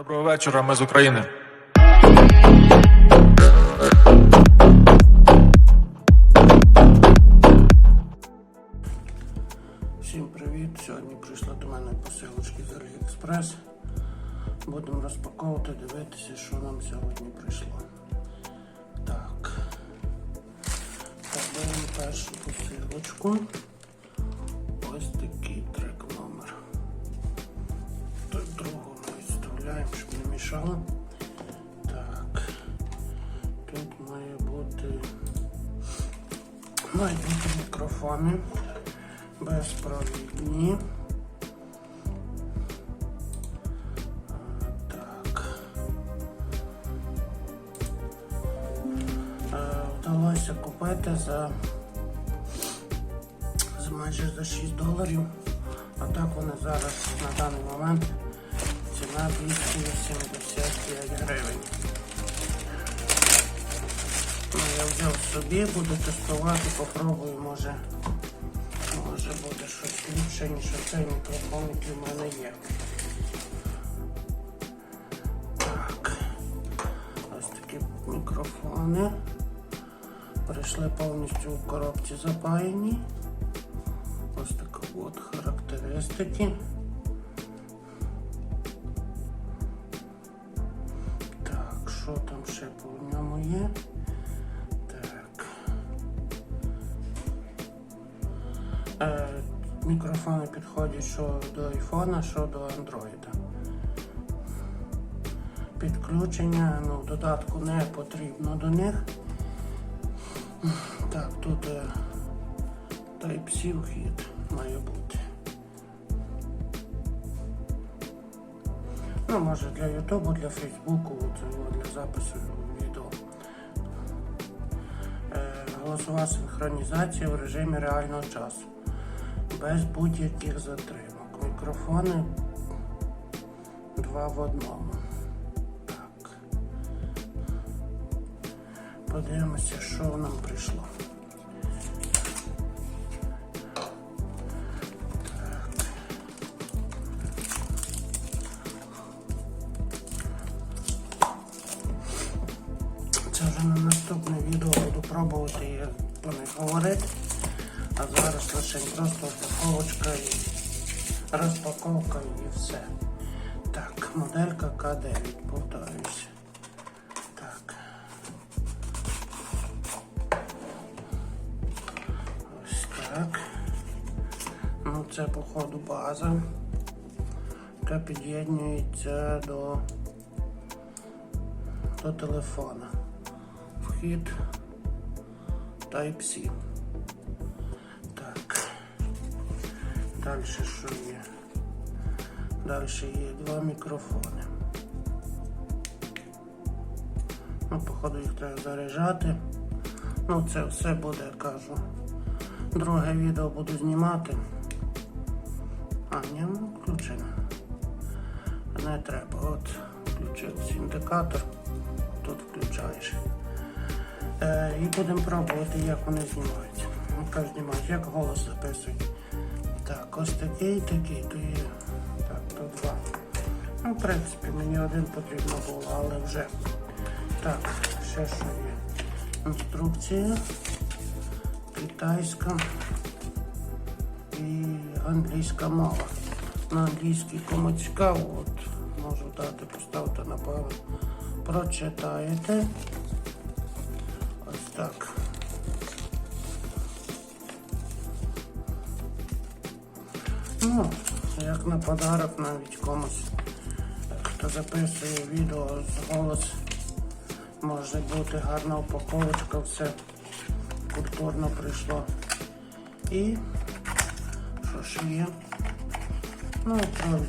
Доброго вечора, ми з України. Всім привіт! Сьогодні прийшла до мене посилочки з AliExpress. Будемо розпаковувати, дивитися, що нам сьогодні прийшло. Так. Беремо першу посилочку. Ось такий трек щоб. Так. Тут має бути. Мають бути мікрофони безпровідні. Так. Е, Вдалося купити за, за майже за 6 доларів. А так вони зараз на даний момент ціна 275 гривень. Ну, я взяв собі, буду тестувати, попробую, може. Може буде щось ліпше, ніж цей мікрофон, який в мене є. Так. Ось такі мікрофони. Прийшли повністю в коробці запаяні. Ось така от характеристики. Мікрофони підходять що до айфона, що до андроїда. Підключення ну, в додатку не потрібно до них. Так, тут е, Type-C вхід має бути. Ну, може для Ютубу, для Фейсбуку, для запису відео. Е, голосова синхронізація в режимі реального часу. Без будь-яких затримок. Мікрофони два в одному. Так. Подивимося, що нам прийшло. Це вже на наступне відео буду пробувати про них говорити. А зараз лише просто упаковочка і розпаковка і все. Так, моделька К9, повторююсь. Так. Ось так. Ну це походу база, яка під'єднується до, до телефона. Вхід Type-C. Далі що є? Далі є два мікрофони. Ну, походу їх треба заряджати. Ну, це все буде, кажу. Друге відео буду знімати. А, ні, ну, включено. Не треба. От включився індикатор. Тут включаєш. Е, і будемо пробувати, як вони знімаються. Як знімають, як голос записують. Так, ось такий, такий, то є. Так, то два. Ну, в принципі, мені один потрібно було, але вже. Так, ще що є. Інструкція. Китайська і англійська мова. На англійській кому цікаво, от можу дати, поставити на паузу. Прочитаєте. Ну, як на подарок навіть комусь, хто записує відео з голос, може бути гарна упаковочка, все культурно прийшло. І що ще є? Ну, і провід.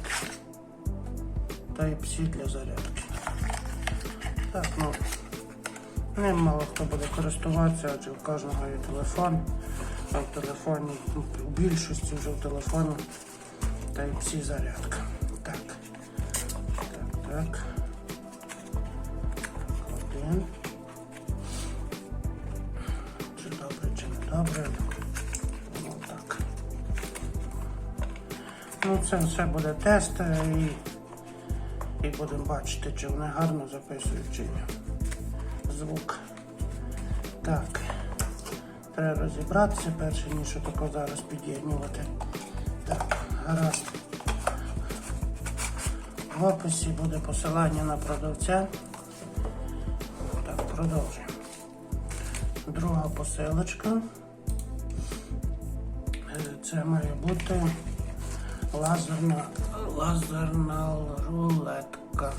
Type-C для зарядки. Так, ну. Ним мало хто буде користуватися, адже у кожного є телефон. А в телефоні, у більшості вже в телефоні Type-C зарядка. Так. Так, так. Один. Чи добре, чи не добре. Ну. Ну це все буде тест і І будемо бачити, чи вони гарно записують чи ні. Звук. Так. Треба розібратися перше, ніж тако зараз під'єднювати. Так, гаразд. В описі буде посилання на продавця. Так, продовжуємо. Друга посилочка. Е, Це має бути лазерна, лазерна рулетка.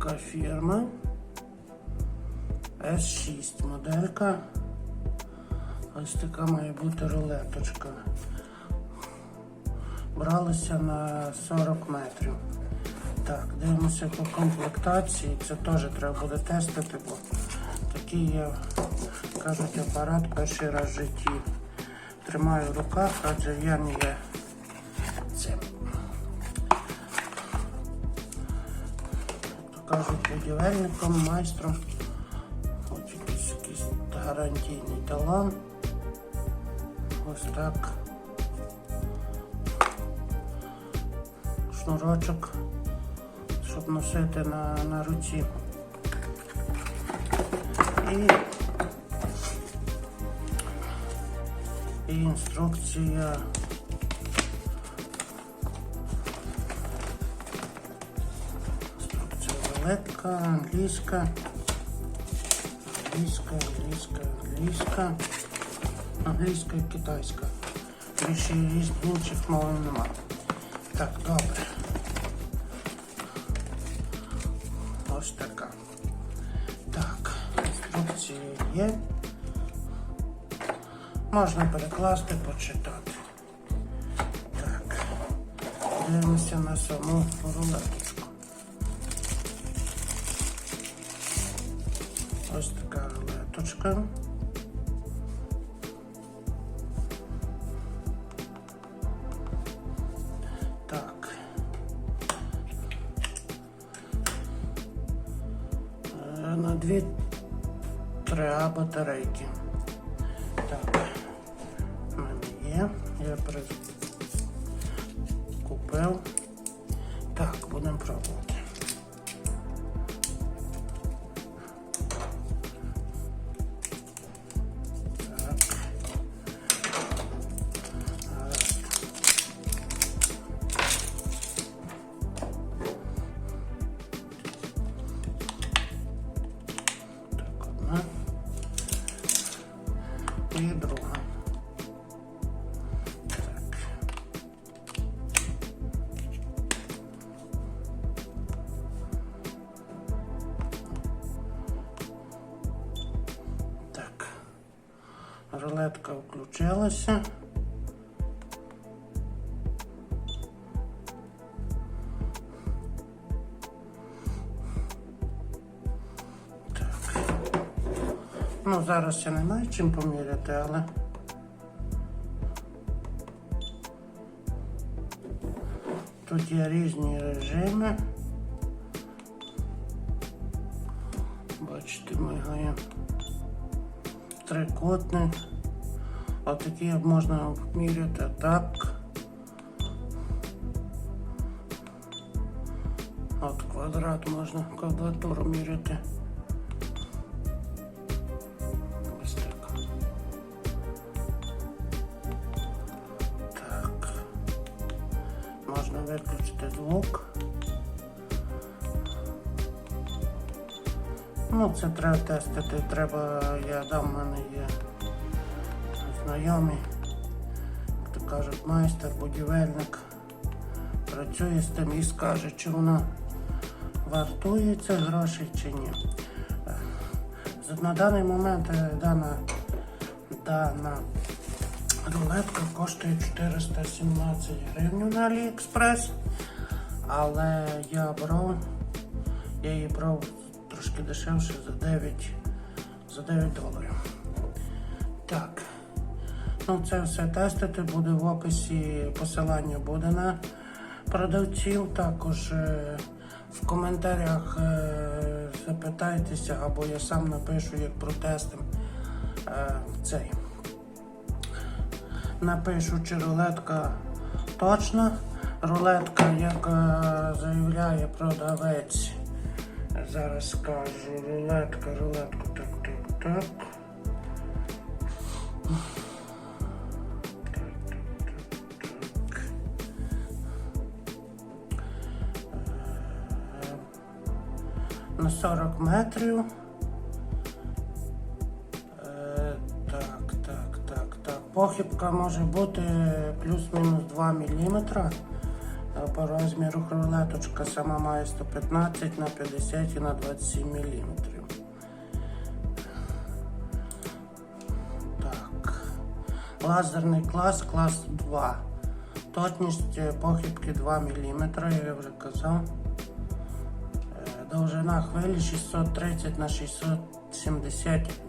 Така фірма. S6 моделька. Ось така має бути рулеточка. Бралися на 40 метрів. Так, дивимося по комплектації. Це теж треба буде тестити, бо такий я, кажуть, апарат перший раз в житті. Тримаю в руках, адже я не є кажуть, будівельником, майстром. Ось якийсь, якийсь гарантійний талон. Ось так. Шнурочок, щоб носити на, на руці. І, і інструкція. Інструкція англійська. Англійська, англійська, англійська. Англійська і китайська. Більше різ- інших мов нема. Так, добре. Ось така. Так, інструкції є. Можна перекласти, почитати. Так. Дивимося на саму рулеточку. Рулеточка. Так. Е, На дві три батарейки. Так. Є. Я при... купив. Так, будемо пробувати. Рулетка включилася. Ну, зараз я не маю чим поміряти, але. Тут є різні режими. Бачите, мигає трикутник. Отакі можна міряти так. От квадрат можна квадратуру міряти. Ось так. Так. Можна виключити звук. Ну, це треба тестити. Треба, я дам, в мене є знайомий, як то кажуть, майстер, будівельник. Працює з тим і скаже, чи вона вартує це грошей чи ні. Е, На даний момент е, дана, дана рулетка коштує 417 гривень на Аліекспрес. Але я брав, я її брав трошки дешевше за 9, за 9 доларів. Ну, це все тестити буде в описі. Посилання буде на продавців. Також е, в коментарях е, запитайтеся, або я сам напишу, як протестим е, цей. Напишу, чи рулетка точна. Рулетка, як заявляє продавець. Зараз скажу, рулетка, рулетка, так, так. Так, На 40 метрів. Е, Так, так, так, так. Похибка може бути плюс-мінус 2 мм. По розміру рулеточка сама має 115 на 50 і на 27 мм. Так. Лазерний клас, клас 2. Точність е, похибки 2 мм, я вже казав. Довжина хвилі 630 на 670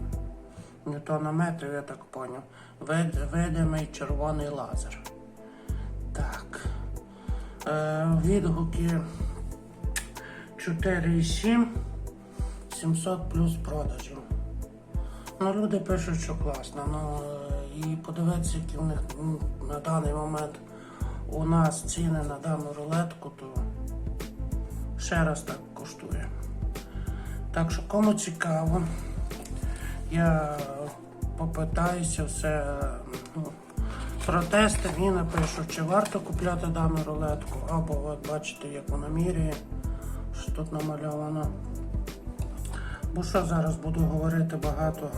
ньютонометрів, я так поняв. Вид, видимий червоний лазер. Так. Е, відгуки 4,7 700 плюс продажів. Ну, люди пишуть, що класно. Ну, е, і подивитися, які в них на даний момент у нас ціни на дану рулетку, то ще раз так коштує. Так що кому цікаво, я попитаюся все ну, протестив і напишу, чи варто купляти дану рулетку, або от бачите, як вона міряє, що тут намальовано. Бо що зараз буду говорити багато.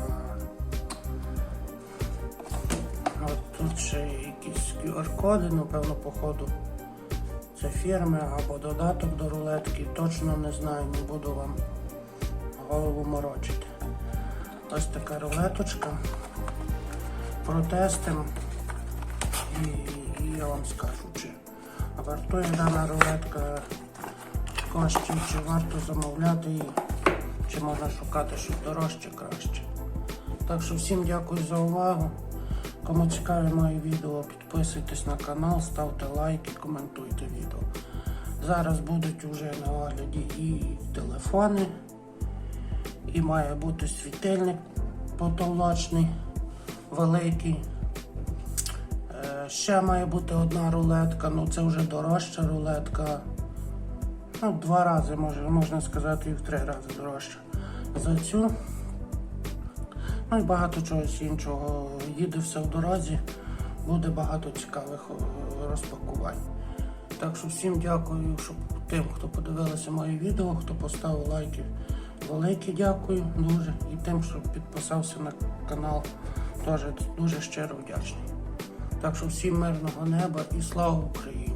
От тут ще якісь QR-коди, напевно, походу. Це фірми або додаток до рулетки. Точно не знаю, не буду вам голову морочити. Ось така рулеточка. Протестимо. І, і я вам скажу, чи вартує дана рулетка коштів, чи варто замовляти її, чи можна шукати щось дорожче краще. Так що всім дякую за увагу. Кому цікаві мої відео, підписуйтесь на канал, ставте лайки, коментуйте відео. Зараз будуть вже на огляді і телефони, і має бути світильник потолочний, великий. Е, Ще має бути одна рулетка, ну це вже дорожча рулетка. Ну, два рази, може, можна сказати, і в три рази дорожча за цю. Ну і багато чогось іншого. Їде все в дорозі, буде багато цікавих розпакувань. Так що всім дякую, що тим, хто подивилися моє відео, хто поставив лайки. Велике дякую дуже. І тим, що підписався на канал, теж дуже щиро вдячний. Так що всім мирного неба і слава Україні!